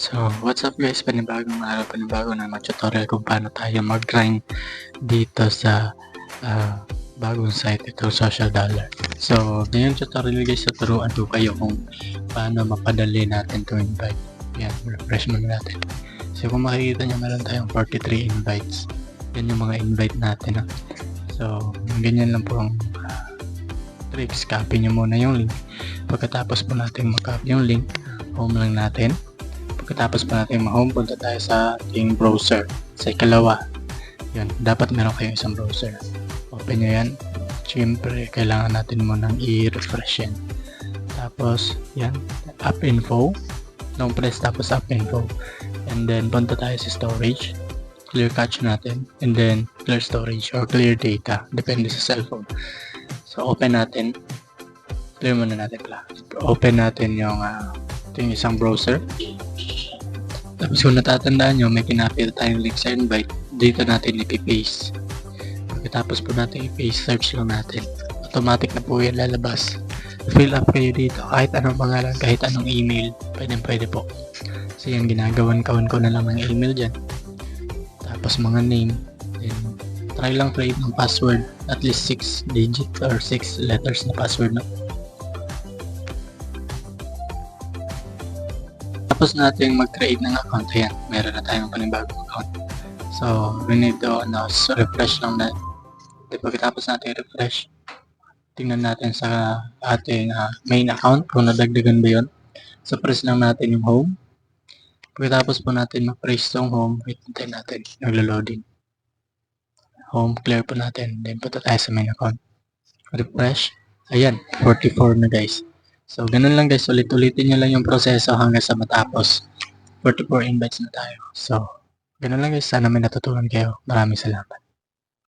So, what's up guys? Panibagong araw, panibagong naman tutorial kung paano tayo mag-grind dito sa ah, bagong site ito, Social Dollar. So, ngayong tutorial guys, tuturuan ko kayo kung paano mapadali natin to invite. Yan, refresh muna natin. So, kung makikita nyo, meron tayong 43 invites. Yan yung mga invite natin. Ha? So, ganyan lang po ang ah, tricks. Copy nyo muna yung link. Pagkatapos po natin mag-copy yung link, home lang natin. Pagkatapos pa natin ma-home, punta tayo sa ating browser. Sa ikalawa, yun, dapat meron kayong isang browser. Open nyo yan. Siyempre, kailangan natin munang i-refresh yan. Tapos, yan, app info. Long press tapos app info. And then, punta tayo sa storage. Clear cache natin. And then, clear storage or clear data. Depende sa cellphone. So, open natin. Clear muna natin pala. Open natin yung, ah, ito yung isang browser. Tapos kung natatandaan nyo, may kinapit tayong link sa invite. Dito natin ipipaste. Pagkatapos po natin i-paste, search lang natin. Automatic na po yan lalabas. Fill up kayo dito. Kahit anong pangalan, kahit anong email. Pwede pwede po. So yan, ginagawan-kawan ko na lang ng email dyan. Tapos mga name. Then, try lang create ng password. At least 6 digit or 6 letters na password na. Tapos natin mag-create ng account. Ayan, meron na tayong panibagong account. So, we need to ano, so refresh lang na. Di pagkatapos natin refresh, tingnan natin sa ating ah, main account kung nadagdagan ba yun. So, press lang natin yung home. Pagkatapos po natin mag-press yung home, wait natin natin, naglo-loading. Home, clear po natin. Then, punta tayo sa main account. Refresh. Ayan, 44 na guys. So, ganun lang guys. Ulit-ulitin nyo lang yung proseso hanggang sa matapos. 44 invites na tayo. So, ganun lang guys. Sana may natutunan kayo. Maraming salamat.